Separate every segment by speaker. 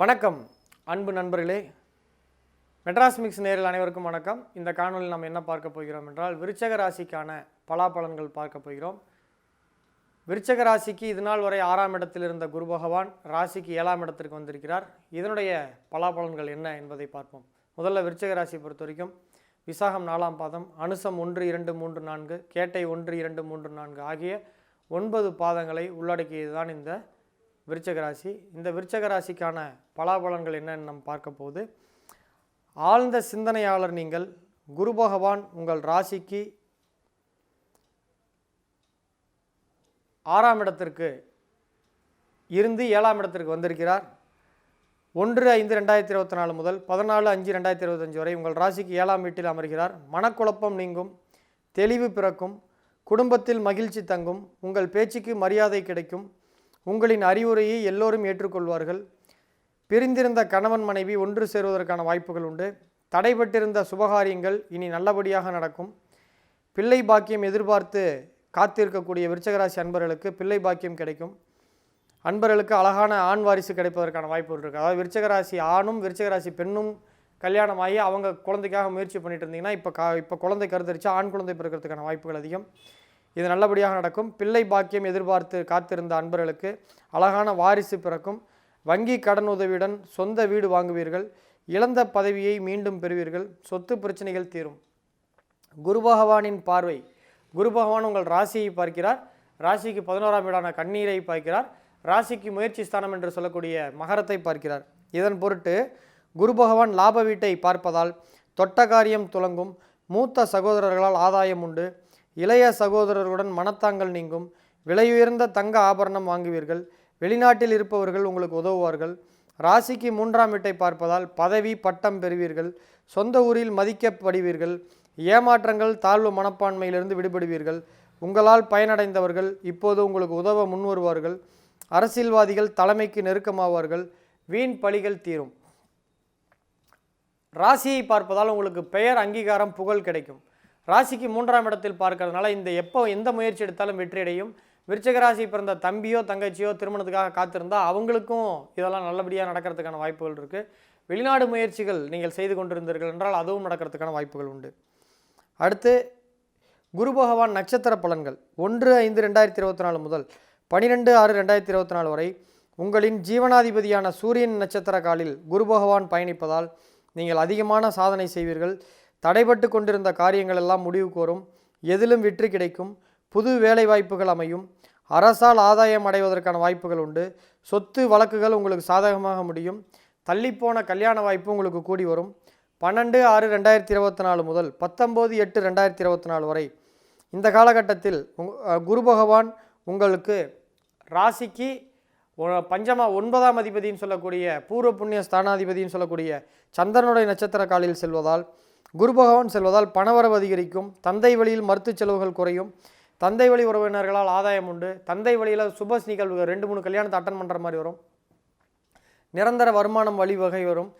Speaker 1: வணக்கம் அன்பு நண்பர்களே. மெட்ராஸ் மிக்ஸ் நேரில் அனைவருக்கும் வணக்கம். இந்த காணொலியில் நாம் என்ன பார்க்க போகிறோம் என்றால் விருச்சக ராசிக்கான பலாபலன்கள் பார்க்க போகிறோம். விருச்சக ராசிக்கு இதுநாள் வரை ஆறாம் இடத்தில் இருந்த குரு பகவான் ராசிக்கு ஏழாம் இடத்திற்கு வந்திருக்கிறார். இதனுடைய பலாபலன்கள் என்ன என்பதை பார்ப்போம். முதல்ல விருச்சக ராசி பொறுத்த வரைக்கும் விசாகம் நாலாம் பாதம் அனுசம் ஒன்று இரண்டு மூன்று நான்கு கேட்டை ஒன்று இரண்டு மூன்று நான்கு ஆகிய ஒன்பது பாதங்களை உள்ளடக்கியது தான் இந்த விருச்சக ராசி. இந்த விருச்சக ராசிக்கான பலாபலன்கள் என்னன்னு நம்ம பார்க்க போகுது. ஆழ்ந்த சிந்தனையாளர் நீங்கள். குரு பகவான் உங்கள் ராசிக்கு ஆறாம் இடத்திற்கு இருந்து ஏழாம் இடத்திற்கு வந்திருக்கிறார். ஒன்று ஐந்து ரெண்டாயிரத்தி இருபத்தி நாலு முதல் பதினாலு அஞ்சு ரெண்டாயிரத்தி இருபத்தஞ்சு வரை உங்கள் ராசிக்கு ஏழாம் வீட்டில் அமர்கிறார். மனக்குழப்பம் நீங்கும். தெளிவு பிறக்கும். குடும்பத்தில் மகிழ்ச்சி தங்கும். உங்கள் பேச்சுக்கு மரியாதை கிடைக்கும். உங்களின் அறிவுரையை எல்லோரும் ஏற்றுக்கொள்வார்கள். பிரிந்திருந்த கணவன் மனைவி ஒன்று சேருவதற்கான வாய்ப்புகள் உண்டு. தடைபட்டிருந்த சுபகாரியங்கள் இனி நல்லபடியாக நடக்கும். பிள்ளை பாக்கியம் எதிர்பார்த்து காத்திருக்கக்கூடிய விருச்சகராசி அன்பர்களுக்கு பிள்ளை பாக்கியம் கிடைக்கும். அன்பர்களுக்கு அழகான ஆண் வாரிசு கிடைப்பதற்கான வாய்ப்புகள் இருக்குது அதாவது விருச்சகராசி ஆணும் விருச்சகராசி பெண்ணும் கல்யாணமாகி அவங்க குழந்தைக்காக முயற்சி பண்ணிட்டு இருந்தீங்கன்னா இப்போ கா இப்போ குழந்தை கருத்தரிச்சு ஆண் குழந்தை பிறக்கிறதுக்கான வாய்ப்புகள் அதிகம். இது நல்லபடியாக நடக்கும். பிள்ளை பாக்கியம் எதிர்பார்த்து காத்திருந்த அன்பர்களுக்கு அழகான வாரிசு பிறக்கும். வங்கி கடன் உதவியுடன் சொந்த வீடு வாங்குவீர்கள். இழந்த பதவியை மீண்டும் பெறுவீர்கள். சொத்து பிரச்சனைகள் தீரும். குரு பகவானின் பார்வை. குரு பகவான் உங்கள் ராசியை பார்க்கிறார். ராசிக்கு பதினோராம் வீடான கண்ணீரை பார்க்கிறார். ராசிக்கு முயற்சி ஸ்தானம் என்று சொல்லக்கூடிய மகரத்தை பார்க்கிறார். இதன் பொருட்டு குரு பகவான் லாப வீட்டை பார்ப்பதால் தொட்ட காரியம் துலங்கும் மூத்த சகோதரர்களால் ஆதாயம் உண்டு. இளைய சகோதரர்களுடன் மனத்தாங்கல் நீங்கும் விலையுயர்ந்த தங்க ஆபரணம் வாங்குவீர்கள் வெளிநாட்டில் இருப்பவர்கள் உங்களுக்கு உதவுவார்கள் ராசிக்கு மூன்றாம் வீட்டை பார்ப்பதால் பதவி பட்டம் பெறுவீர்கள் சொந்த ஊரில் மதிக்கப்படுவீர்கள் ஏமாற்றங்கள் தாழ்வு மனப்பான்மையிலிருந்து விடுபடுவீர்கள் உங்களால் பயனடைந்தவர்கள் இப்போது உங்களுக்கு உதவ முன்வருவார்கள் அரசியல்வாதிகள் தலைமைக்கு நெருக்கமாவார்கள் வீண் பழிகள் தீரும். ராசியை பார்ப்பதால் உங்களுக்கு பெயர் அங்கீகாரம் புகழ் கிடைக்கும். ராசிக்கு மூன்றாம் இடத்தில் பார்க்கறதுனால இந்த எப்போ எந்த முயற்சி எடுத்தாலும் வெற்றியடையும் விருச்சக ராசி பிறந்த தம்பியோ தங்கச்சியோ திருமணத்துக்காக காத்திருந்தால் அவங்களுக்கும் இதெல்லாம் நல்லபடியாக நடக்கிறதுக்கான வாய்ப்புகள் இருக்குது வெளிநாடு முயற்சிகள் நீங்கள் செய்து கொண்டிருந்தீர்கள் என்றால் அதுவும் நடக்கிறதுக்கான வாய்ப்புகள் உண்டு. அடுத்து குரு பகவான் நட்சத்திர பலன்கள். ஒன்று ஐந்து ரெண்டாயிரத்தி இருபத்தி நாலு முதல் பனிரெண்டு ஆறு ரெண்டாயிரத்தி இருபத்தி நாலு வரை உங்களின் ஜீவனாதிபதியான சூரியன் நட்சத்திர காலில் குரு பகவான் பயணிப்பதால் நீங்கள் அதிகமான சாதனை செய்வீர்கள். தடைபட்டு கொண்டிருந்த காரியங்கள் எல்லாம் முடிவுக்கு வரும் எதிலும் வெற்றி கிடைக்கும். புது வேலை வாய்ப்புகள் அமையும். அரசால் ஆதாயம் அடைவதற்கான வாய்ப்புகள் உண்டு. சொத்து வழக்குகள் உங்களுக்கு சாதகமாக முடியும். தள்ளிப்போன கல்யாண வாய்ப்பு உங்களுக்கு கூடி வரும். பன்னெண்டு ஆறு ரெண்டாயிரத்தி இருபத்தி நாலு முதல் பத்தொம்போது எட்டு ரெண்டாயிரத்தி இருபத்தி நாலு வரை. இந்த காலகட்டத்தில் உங் குரு பகவான் உங்களுக்கு ராசிக்கு பஞ்சமா ஒன்பதாம் அதிபதின்னு சொல்லக்கூடிய பூர்வ புண்ணிய ஸ்தானாதிபதின்னு சொல்லக்கூடிய சந்திரனுடைய நட்சத்திர காலில் செல்வதால் குரு பகவான் செல்வதால் பணவரவு அதிகரிக்கும் தந்தை வழியில் மருத்துவ செலவுகள் குறையும் தந்தை வழி உறவினர்களால் ஆதாயம் உண்டு தந்தை வழியில் சுப நிகழ்வு ரெண்டு மூணு கல்யாணத்தை அட்டன் பண்ணுற மாதிரி வரும். நிரந்தர வருமானம் வழிவகை வரும்.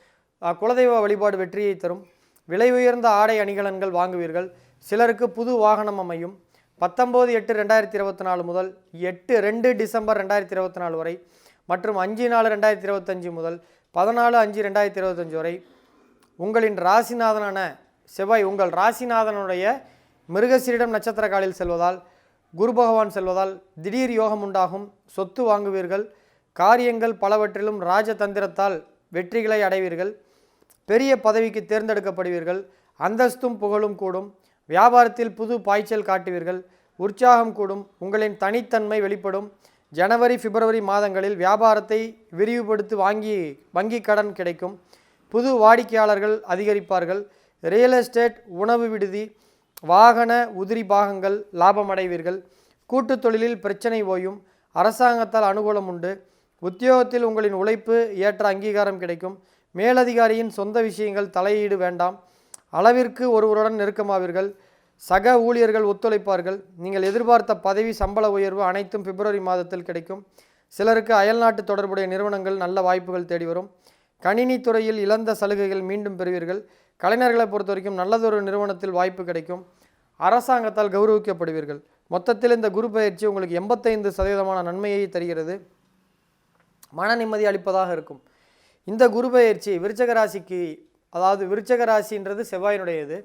Speaker 1: குலதெய்வ வழிபாடு வெற்றியை தரும். விலை உயர்ந்த ஆடை அணிகலன்கள் வாங்குவீர்கள். சிலருக்கு புது வாகனம் அமையும். பத்தொம்போது எட்டு ரெண்டாயிரத்தி இருபத்தி நாலு முதல் எட்டு ரெண்டு டிசம்பர் ரெண்டாயிரத்தி இருபத்தி நாலு வரை மற்றும் அஞ்சு நாலு ரெண்டாயிரத்தி இருபத்தஞ்சு முதல் பதினாலு அஞ்சு ரெண்டாயிரத்தி இருபத்தஞ்சு வரை உங்களின் ராசிநாதனான செவ்வாய் உங்கள் ராசிநாதனுடைய மிருகசீரிடம் நட்சத்திர காலில் செல்வதால் குரு பகவான் செல்வதால் திடீர் யோகம் உண்டாகும் சொத்து வாங்குவீர்கள் காரியங்கள் பலவற்றிலும் ராஜதந்திரத்தால் வெற்றிகளை அடைவீர்கள் பெரிய பதவிக்கு தேர்ந்தெடுக்கப்படுவீர்கள் அந்தஸ்தும் புகழும் கூடும் வியாபாரத்தில் புது பாய்ச்சல் காட்டுவீர்கள் உற்சாகம் கூடும் உங்களின் தனித்தன்மை வெளிப்படும் ஜனவரி பிப்ரவரி மாதங்களில் வியாபாரத்தை விரிவுபடுத்தி வாங்கி வங்கி கடன் கிடைக்கும் புது வாடிக்கையாளர்கள் அதிகரிப்பார்கள். ரியல் எஸ்டேட் உணவு விடுதி வாகன உதிரி பாகங்கள் லாபமடைவீர்கள். கூட்டுத் தொழிலில் பிரச்சனை ஓயும். அரசாங்கத்தால் அனுகூலம் உண்டு. உத்தியோகத்தில் உங்களின் உழைப்பு ஏற்ற அங்கீகாரம் கிடைக்கும். மேலதிகாரியின் சொந்த விஷயங்கள் தலையீடு வேண்டாம். அளவிற்கு ஒருவருடன் நெருக்கமாவீர்கள். சக ஊழியர்கள் ஒத்துழைப்பார்கள். நீங்கள் எதிர்பார்த்த பதவி சம்பள உயர்வு அனைத்தும் பிப்ரவரி மாதத்தில் கிடைக்கும். சிலருக்கு அயல்நாட்டு தொடர்புடைய நிறுவனங்கள் நல்ல வாய்ப்புகள் தேடி வரும் கணினி துறையில் இழந்த சலுகைகள் மீண்டும் பெறுவீர்கள். கலைஞர்களை பொறுத்த வரைக்கும் நல்லதொரு நிறுவனத்தில் வாய்ப்பு கிடைக்கும். அரசாங்கத்தால் கௌரவிக்கப்படுவீர்கள். மொத்தத்தில் இந்த குரு பயிற்சி உங்களுக்கு எண்பத்தைந்து சதவீதமான நன்மையை தருகிறது. மன நிம்மதி அளிப்பதாக இருக்கும். இந்த குரு பயிற்சி விருச்சக ராசிக்கு அதாவது விருச்சக ராசின்றது செவ்வாயினுடையது.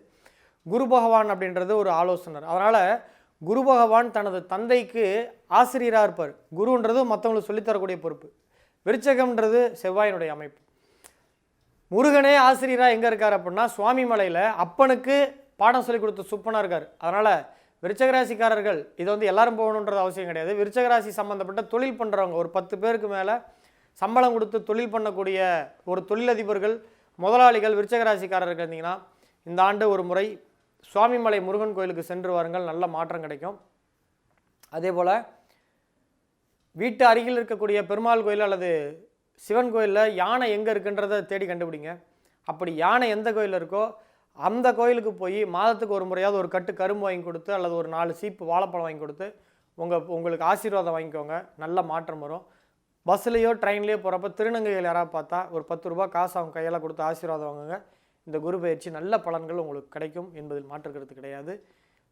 Speaker 1: குரு பகவான் அப்படின்றது ஒரு ஆலோசனர். அதனால் குரு பகவான் தனது தந்தைக்கு ஆசிரியராக இருப்பார். குருன்றது மற்றவங்களுக்கு சொல்லித்தரக்கூடிய பொறுப்பு. விருச்சகம்ன்றது செவ்வாயினுடைய அமைப்பு. முருகனே ஆசிரியராக எங்கே இருக்கார் அப்படின்னா சுவாமி மலையில் அப்பனுக்கு பாடம் சொல்லி கொடுத்த சுப்பனாக இருக்கார். அதனால் விருச்சகராசிக்காரர்கள் இது வந்து எல்லாரும் போகணுன்றது அவசியம் கிடையாது. விருச்சகராசி சம்மந்தப்பட்ட தொழில் பண்ணுறவங்க ஒரு பத்து பேருக்கு மேலே சம்பளம் கொடுத்து தொழில் பண்ணக்கூடிய ஒரு தொழிலதிபர்கள் முதலாளிகள் விருச்சகராசிக்காரர்கள் இருந்தீங்கன்னா இந்த ஆண்டு ஒரு முறை சுவாமிமலை முருகன் கோயிலுக்கு சென்று வாருங்கள். நல்ல மாற்றம் கிடைக்கும். அதே போல் வீட்டு அருகில் இருக்கக்கூடிய பெருமாள் கோயில் அல்லது சிவன் கோயிலில் யானை எங்கே இருக்குன்றதை தேடி கண்டுபிடிங்க. அப்படி யானை எந்த கோயிலில் இருக்கோ அந்த கோயிலுக்கு போய் மாதத்துக்கு ஒரு முறையாவது ஒரு கட்டு கரும்பு வாங்கி கொடுத்து அல்லது ஒரு நாலு சீப்பு வாழைப்பழம் வாங்கி கொடுத்து உங்கள் உங்களுக்கு ஆசீர்வாதம் வாங்கிக்கோங்க. நல்ல மாற்றம் வரும். பஸ்லேயோ ட்ரெயின்லேயோ போகிறப்ப திருநங்கைகள் யாராவது பார்த்தா ஒரு பத்து ரூபா காசு அவங்க கையில் கொடுத்து ஆசீர்வாதம் வாங்குங்க. இந்த குரு பயிற்சி நல்ல பலன்கள் உங்களுக்கு கிடைக்கும் என்பதில் மாற்றுக்கிறது கிடையாது.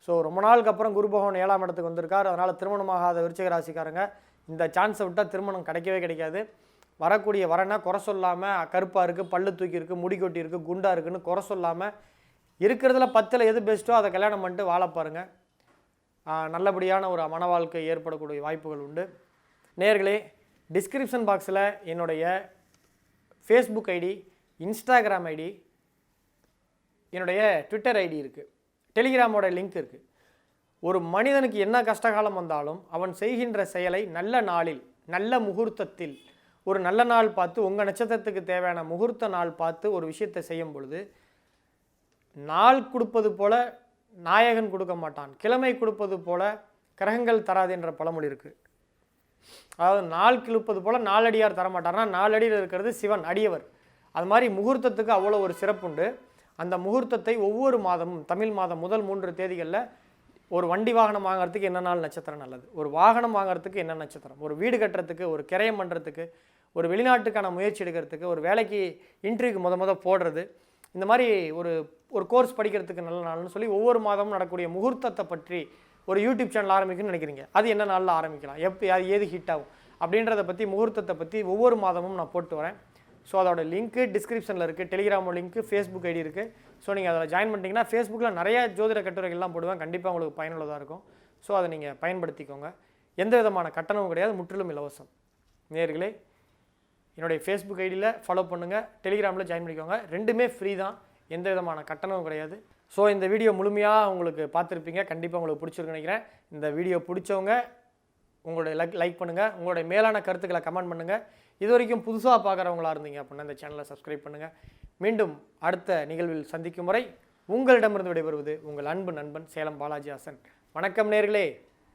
Speaker 1: ஸோ ரொம்ப நாளுக்கு அப்புறம் குரு பகவான் ஏழாம் இடத்துக்கு வந்திருக்கார். அதனால் திருமணமாகாத விருச்சிக ராசிக்காரங்க இந்த சான்ஸை விட்டால் திருமணம் கிடைக்கவே கிடைக்காது. வரக்கூடிய வரனா குறை சொல்லாமல் கருப்பாக இருக்குது பல்லு தூக்கி இருக்குது முடி கொட்டி இருக்குது குண்டாக இருக்குன்னு குறை சொல்லாமல் இருக்கிறதுல பத்தில் எது பெஸ்ட்டோ அதை கல்யாணம் பண்ணிட்டு வாழ பாருங்கள் நல்லபடியான ஒரு மன வாழ்க்கை ஏற்படக்கூடிய வாய்ப்புகள் உண்டு. நேர்களே டிஸ்கிரிப்ஷன் பாக்ஸில் என்னுடைய ஃபேஸ்புக் ஐடி இன்ஸ்டாகிராம் ஐடி என்னுடைய ட்விட்டர் ஐடி இருக்குது டெலிகிராமோட லிங்க் இருக்குது ஒரு மனிதனுக்கு என்ன கஷ்டகாலம் வந்தாலும் அவன் செய்கின்ற செயலை நல்ல நாளில் நல்ல முகூர்த்தத்தில் ஒரு நல்ல நாள் பார்த்து உங்கள் நட்சத்திரத்துக்கு தேவையான முகூர்த்த நாள் பார்த்து ஒரு விஷயத்தை செய்யும் பொழுது நாள் கொடுப்பது போல நாயகன் கொடுக்க மாட்டான். கிழமை கொடுப்பது போல கிரகங்கள் தராது என்ற பழமொழி இருக்குது அதாவது நாள் கிழிப்பது போல் நாலடியார் தரமாட்டார்னா நாலடியில் இருக்கிறது சிவன் அடியவர். அது மாதிரி முகூர்த்தத்துக்கு அவ்வளோ ஒரு சிறப்புண்டு அந்த முகூர்த்தத்தை ஒவ்வொரு மாதமும் தமிழ் மாதம் முதல் மூன்று தேதிகளில் ஒரு வண்டி வாகனம் வாங்குறதுக்கு என்ன நாள் நட்சத்திரம் நல்லது? ஒரு வாகனம் வாங்குறதுக்கு என்ன நட்சத்திரம்? ஒரு வீடு கட்டுறதுக்கு ஒரு கிரயம் பண்ணுறதுக்கு ஒரு வெளிநாட்டுக்கான முயற்சி எடுக்கிறதுக்கு ஒரு வேலைக்கு இன்டர்வியூக்கு முத முத போடுறது இந்த மாதிரி ஒரு ஒரு கோர்ஸ் படிக்கிறதுக்கு நல்ல நாள்னு சொல்லி ஒவ்வொரு மாதமும் நடக்கக்கூடிய முகூர்த்தத்தை பற்றி ஒரு யூடியூப் சேனல் ஆரம்பிக்கணும்னு நினைக்கிறீங்க. அது என்ன நாளில் ஆரம்பிக்கலாம்? எப்போ அது ஏது ஹிட் ஆகும்? அப்படின்றத பற்றி முகூர்த்தத்தை பற்றி ஒவ்வொரு மாதமும் நான் போட்டு வரேன். ஸோ அதோட லிங்க்கு டிஸ்கிரிப்ஷனில் இருக்குது டெலிகிராம் லிங்க்கு ஃபேஸ்புக் ஐடி இருக்குது ஸோ நீங்கள் அதில் ஜாயின் பண்ணிட்டீங்கன்னா ஃபேஸ்புக்கில் நிறைய ஜோதிட கட்டுரைகள்லாம் போடுவேன். கண்டிப்பாக உங்களுக்கு பயனுள்ளதாக இருக்கும். ஸோ அதை நீங்கள் பயன்படுத்திக்கோங்க. எந்த விதமான கட்டணமும் கிடையாது. முற்றிலும் இலவசம். நேர்களே என்னுடைய ஃபேஸ்புக் ஐடியில் ஃபாலோ பண்ணுங்கள் டெலிகிராமில் ஜாயின் பண்ணிக்கோங்க. ரெண்டுமே ஃப்ரீ தான். எந்த விதமான கட்டணமும் கிடையாது. ஸோ இந்த வீடியோ முழுமையாக உங்களுக்கு பார்த்துருப்பீங்க. கண்டிப்பாக உங்களுக்கு பிடிச்சிருக்குன்னு நினைக்கிறேன். இந்த வீடியோ பிடிச்சவங்க உங்களுடைய லைக் லைக் பண்ணுங்கள் உங்களுடைய மேலான கருத்துக்களை கமெண்ட் பண்ணுங்கள் இது வரைக்கும் புதுசாக பார்க்குறவங்களா இருந்தீங்க அப்படின்னா இந்த சேனலை சப்ஸ்கிரைப் பண்ணுங்கள் மீண்டும் அடுத்த நிகழ்வில் சந்திக்கும் முறை உங்களிடமிருந்து விடைபெறுவது உங்கள் அன்பு நண்பன் சேலம் பாலாஜி ஹாசன். வணக்கம் நேர்களே.